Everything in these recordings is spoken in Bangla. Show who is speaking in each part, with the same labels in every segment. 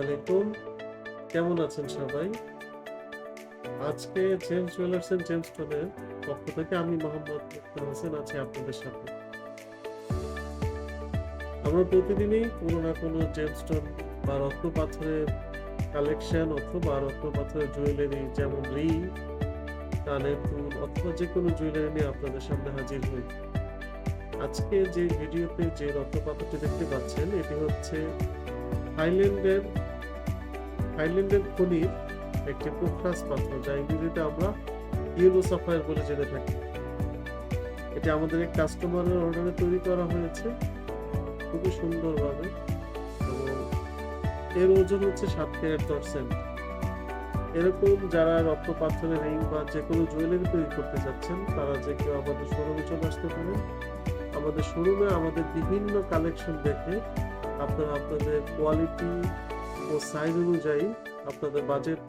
Speaker 1: আলাইকুম। কেমন আছেন সবাই? আজকে জেমস জুয়েলার্স এন্ড জেমস পক্ষ থেকে আমি মোহাম্মদ মুক্তার হোসেন আছি আপনাদের সাথে আমরা প্রতিদিনই কোনো না কোনো জেমস্টোন বা রত্ন পাথরের কালেকশন অথবা রত্ন পাথরের জুয়েলারি যেমন রিং কানের দুল অথবা যে কোনো জুয়েলারি নিয়ে আপনাদের সামনে হাজির হই। আজকে যে ভিডিওতে যে রত্ন পাথরটি দেখতে পাচ্ছেন, এটি হচ্ছে থাইল্যান্ডের থাইল্যান্ডের খনির একটি পোখরাস পাথর যা ইংরেজিতে আমরা ইয়েলো সাফায়ার বলে জেনে থাকি। এটি আমাদের এক কাস্টমারের অর্ডারে তৈরি করা হয়েছে। খুবই সুন্দরভাবে এবং এর ওজন হচ্ছে সাত ক্যারেট দশ সেন্ট। এরকম যারা রত্ন পাথরের রিং বা যে কোনো জুয়েলারি তৈরি করতে যাচ্ছেন, তারা যে কেউ আমাদের শোরুমে চলে আসতে পারেন। আমাদের শোরুমে আমাদের বিভিন্ন কালেকশন দেখে আপনারা আপনাদের কোয়ালিটি ও সাইজ অনুযায়ী আপনাদের বাজেট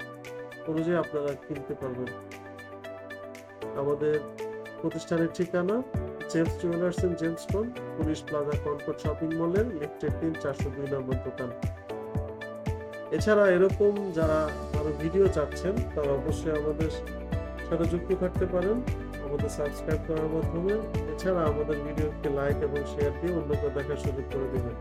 Speaker 1: অনুযায়ী আপনারা কিনতে পারবেন। আমাদের প্রতিষ্ঠানের ঠিকানা Gems Jewellers and Gemstone Police Plaza Concord shopping মলের লিফটের তিন চারশো দুই নম্বর দোকান। এছাড়া এরকম যারা আরও ভিডিও চাচ্ছেন, তারা অবশ্যই আমাদের সাথে যুক্ত থাকতে পারেন। আমাদের সাবস্ক্রাইব করার মাধ্যমে। এছাড়া আমাদের ভিডিওকে লাইক এবং শেয়ার দিয়ে অন্যকে দেখার সুযোগ করে দিবেন।